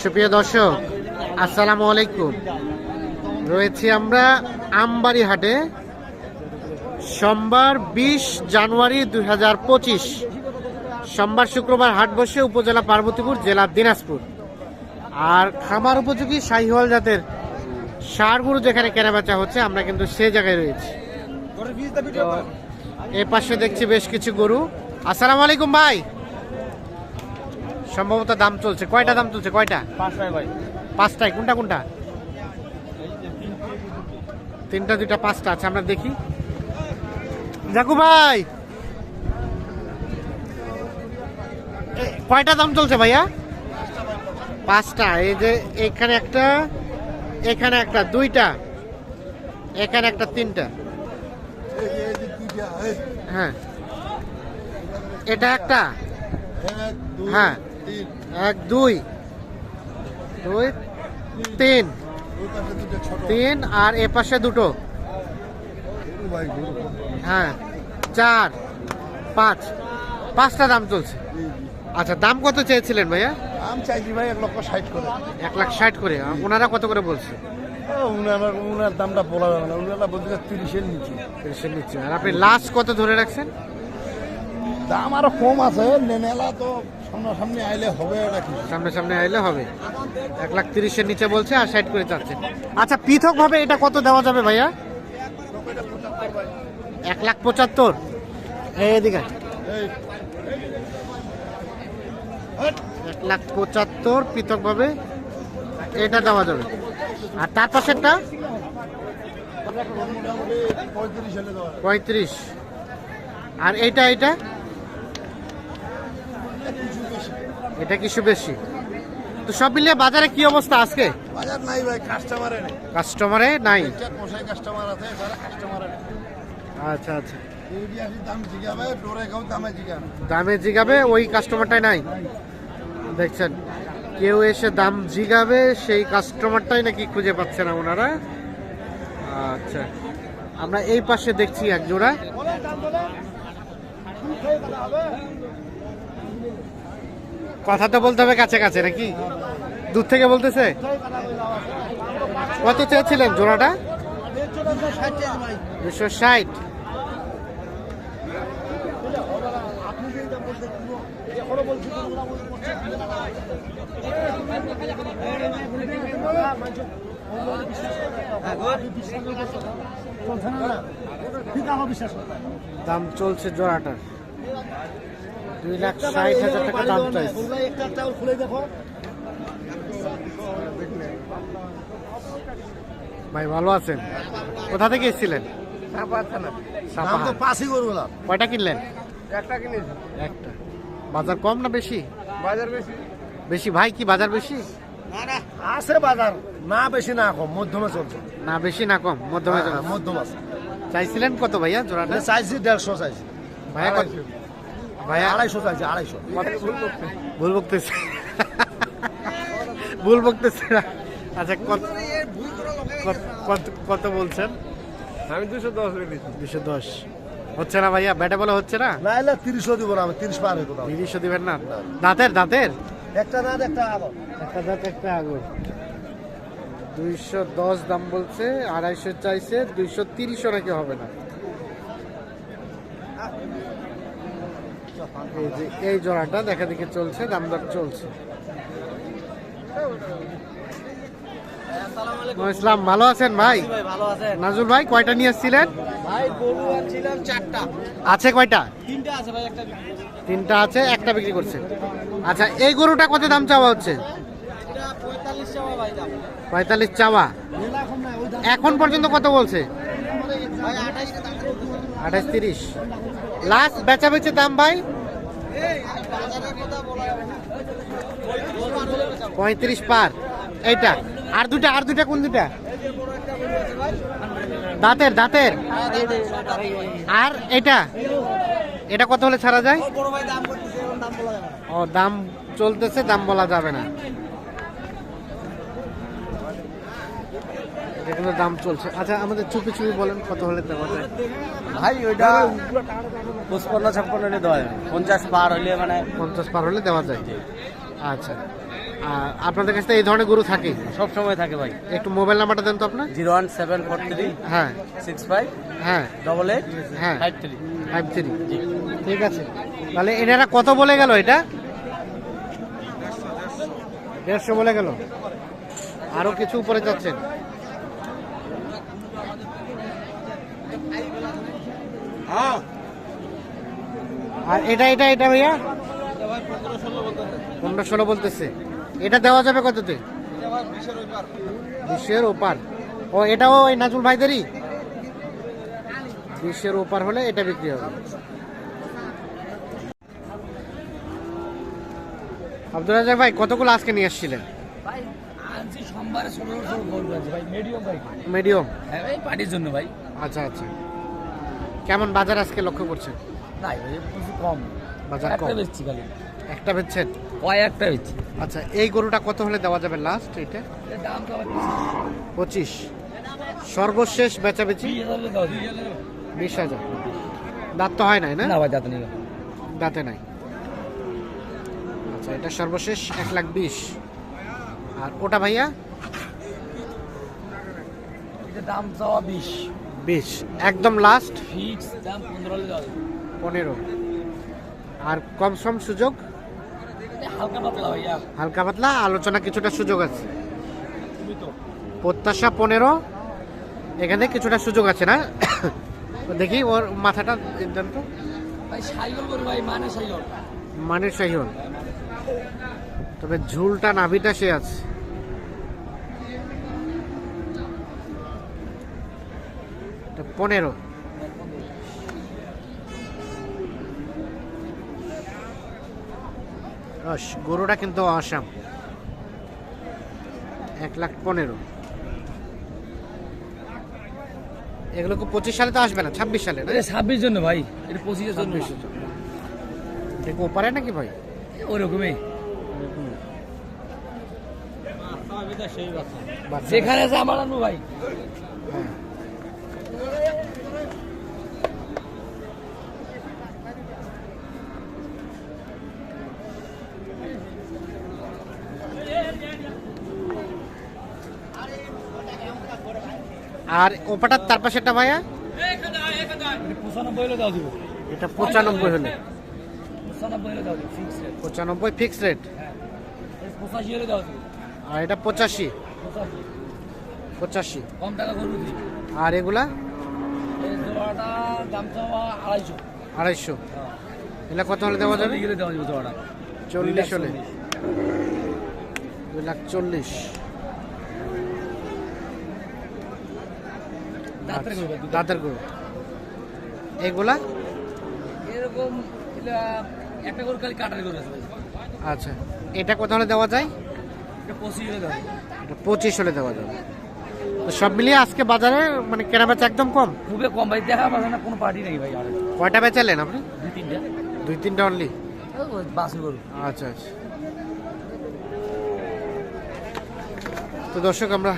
সুপ্রিয় দর্শক, আসসালামু আলাইকুম। রয়েছি আমরা আমবাড়ি হাটে সোমবার বিশ জানুয়ারি দুই হাজার পঁচিশ। সোমবার শুক্রবার হাট বসে উপজেলা পার্বতীপুর, জেলা দিনাজপুর। আর খামার উপযোগী শাহিওয়াল জাতের সার গরু যেখানে কেনাবেচা হচ্ছে, আমরা কিন্তু সে জায়গায় রয়েছি। এ পাশে দেখছি বেশ কিছু গরু। আসসালামু আলাইকুম ভাই। সম্ভবত দাম চলছে। কয়টা দাম চলছে? কয়টা? পাঁচটায় কোনটা কোনটা? তিনটা দুইটা পাঁচটা। আছে আমরা দেখি। জাকু ভাই! কয়টা দাম চলছে ভাইয়া? পাঁচটা। এই যে এখানে একটা এখানে একটা দুইটা এখানে একটা তিনটা। হ্যাঁ। এটা একটা? হ্যাঁ। এক দুই। দুই তিন। তিন আর এ পাশে দুটো। হ্যাঁ চার পাঁচ। পাঁচটা দাম চলছে। আচ্ছা দাম কত চেয়েছিলেন ভাইয়া? আম চাইছি ভাই এক লক্ষ ষাট করে। এক লাখ ষাট করে। ওনারা কত করে বলছে? ও, উনার উনার দামটা বলা যাবে না। উনারা বলতে তিরিশের নিচে। তিরিশের নিচে। আর আপনি লাস্ট কত ধরে রাখছেন? দাম আরও কম আছে। নেমেলা তো সামনাসামনি আইলে হবে সামনে সামনে আইলে হবে। এক লাখ তিরিশের নিচে বলছে আর ষাট করে চাচ্ছে আচ্ছা পৃথক ভাবে এটা কত দেওয়া যাবে ভাইয়া? এক লাখ পঁচাত্তর। এই এদিকে এক লাখ পঁচাত্তর পৃথক ভাবে এটা দেওয়া যাবে। আর তার পাশেরটা। পঁয়ত্রিশ। আর এইটা এইটা কিছু বেশি। এটা কিছু বেশি। তো সব মিলিয়ে বাজারে কি অবস্থা আজকে? বাজার নাই ভাই কাস্টমারে নেই। কাস্টমারে নাই? কাস্টমার আছে যারা কাস্টমারে নেই। আচ্ছা আচ্ছা। ইউরিয়া আসি দাম জিগাবে ডোরে খাও দামে জিগাবে। দামে জিগাবে ওই কাস্টমারটাই নাই? দেখছেন কেউ এসে দাম জিগাবে সেই কাস্টমারটাই নাকি খুঁজে পাচ্ছে না ওনারা। আচ্ছা আমরা এই পাশে দেখছি এক জোড়া। কথা তো বলতে হবে কাছে কাছে নাকি? দূর থেকে বলতেছে? কত চেয়েছিলেন জোড়াটা? দুশো ষাট। দাম চলছে জোড়াটার। দুই লাখ ষাট হাজার টাকা দাম চাইছে। ভাই ভালো আছেন? কোথা থেকে এসেছিলেন? কয়টা কিনলেন? একটা কিনেছি। একটা। বাজার কম না বেশি? বাজার বেশি। বেশি। ভাই কি বাজার বেশি? আছে বাজার। না বেশি না কম। মধ্যমে চলছে। না বেশি না কম। মধ্যমে চলে। হ্যাঁ, মধ্যম আছে। চাইছিলেন কত ভাইয়া জোড়াটা? চাইছি দেড়শো চাইছি। ভাইয়া কত? ভাইয়া আড়াইশো চাইছি আড়াইশো। ভুল বকতেছে। ভুল বকতেছে না। আচ্ছা কত কত- বলছেন? আমি দুশো দশ দুশো দশ। হচ্ছে না ভাইয়া? ব্যাটে বলে হচ্ছে না? না তিরিশও দিব না আমি তিরিশ পার হইব না। দিবেন না? দাঁতের দাঁতের? একটা না একটা আবার একটা দাঁত একটা আগুন দুইশো দশ দাম বলছে আড়াইশো চাইছে দুইশো তিরিশও নাকি হবে না? এই যে এই জোড়াটা দেখা দেখি চলছে দাম দর চলছে ইসলাম ভালো আছেন ভাই? নাজুল ভাই কয়টা নিয়ে এসেছিলেন? আছে কয়টা? তিনটা আছে একটা তিনটা আছে একটা বিক্রি করছে। আচ্ছা এই গরুটা কত দাম চাওয়া হচ্ছে? পঁয়তাল্লিশ চাওয়া এখন পর্যন্ত কত বলছে? আঠাশ তিরিশ। লাস্ট বেচা বেচে দাম ভাই? পঁয়ত্রিশ পার। এইটা। আর দুটা আর দুটা, কোন দুটা? দাঁতের দাঁতের। আর এটা এটা কত হলে ছাড়া যায়? ও, দাম চলতেছে, দাম বলা যাবে না। এগুলো দাম চলছে। আচ্ছা আমাদের চুপি চুপি বলেন কত হলে দেওয়া যায়? ভাই ওইটা পঁচপন্ন ছাপ্পান্ন হলে দেওয়া যাবে। পঞ্চাশ পার হলে মানে পঞ্চাশ পার হলে দেওয়া যায়? আচ্ছা। আর আপনাদের কাছে তো এই ধরনের গরু থাকে। সব সময় থাকে ভাই। একটু মোবাইল নাম্বারটা দেন তো আপনার? Zero one seven four three হ্যাঁ। সিক্স ফাইভ হ্যাঁ। ডবল এইট হ্যাঁ। Five three. Five three. ঠিক আছে। তাহলে এনারা কত বলে গেল এটা? দেড়শো বলে গেল। আরও কিছু উপরে যাচ্ছেন। আর এটা এটা এটা ভাইয়া? পনেরো ষোলো বলতেছে। এটা দেওয়া যাবে কততে? বিশের ওপার। ও এটাও ওই নাজুল ভাইদেরই? বিশের ওপার হলে এটা বিক্রি হবে। আব্দুল রাজাক ভাই কতগুলো আজকে নিয়ে আসছিলেন? ভাই আনছি সোমবারে ষোলো ষোলো গরু ভাই মিডিয়াম ভাই মিডিয়াম হ্যাঁ ভাই পার্টির জন্য ভাই। আচ্ছা আচ্ছা। কেমন বাজার আজকে লক্ষ্য করছেন? ভাই প্রচুর কম। বাজার একটা কম। বেচছি খালি। একটা বেচছেন? কয়েকটা বেচছি। আচ্ছা এই গরুটা কত হলে দেওয়া যাবে লাস্ট এটা দাম পঁচিশ। সর্বশেষ বেচাবেচি? বিশ হাজার দাঁত তো হয় নাই না? না যাতে নেই। দাঁতে নাই। আচ্ছা এটা সর্বশেষ এক লাখ বিশ। আর ওটা ভাইয়া? দাম চাওয়া বিশ। বিশ একদম লাস্ট ফিক্স দাম পনেরো আর কম সম সুযোগ? হালকা পাতলা আলোচনা কিছুটা সুযোগ আছে। প্রত্যাশা পনেরো। এখানে কিছুটা সুযোগ আছে না? দেখি ওর মাথাটা দেন তো। মানে মানের সাহিওল তবে ঝুলটা নাভিটা সে আছে। এটা পনেরো। গরুটা কিন্তু আসাম। এক লাখ পনেরো। এগুলো কি পঁচিশ সালে তো আসবে না? ছাব্বিশ সালে না? ছাব্বিশ জন্য ভাই এটা পঁচিশের জন্য জন্য। দেখো পারে নাকি ভাই? ওরকমই। যেখানে আছে আমার ভাই। আর ওপাটার তার পাশেটা ভাইয়া। এটা পঁচানব্বই হলে। এটা পঁচানব্বই হলে পঁচানব্বই হলে ফিক্স রেট ফিক্স রেট আর এটা পঁচাশি। পঁচাশি। আর এগুলা? আড়াইশো। আড়াইশো। এগুলা কত হলে দেওয়া যাবে? চল্লিশ হলে। দুই লাখ চল্লিশ। দাঁতের গরু এগুলা? এরকম একটা গরু খালি কাটার গরু আছে আচ্ছা। এটা কত হলে দেওয়া যায়? এটা পঁচিশ হলে দেওয়া যাবে। তো সব মিলিয়ে আজকে বাজারে মানে কেনা বেচা একদম কম? খুবই কম ভাই দেখা পাচ্ছে না কোনো পার্টি নেই ভাই কয়টা বেচালেন আপনি? দুই তিনটা। দুই তিনটা অনলি বাসের গরু। আচ্ছা আচ্ছা। তো দর্শক আমরা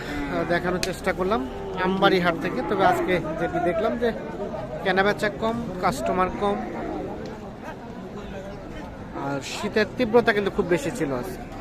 দেখানোর চেষ্টা করলাম। আমবাড়ি হাট থেকে। তবে আজকে যেটি দেখলাম যে কেনাবেচা কম কাস্টমার কম, আর শীতের তীব্রতা কিন্তু খুব বেশি ছিল আজকে।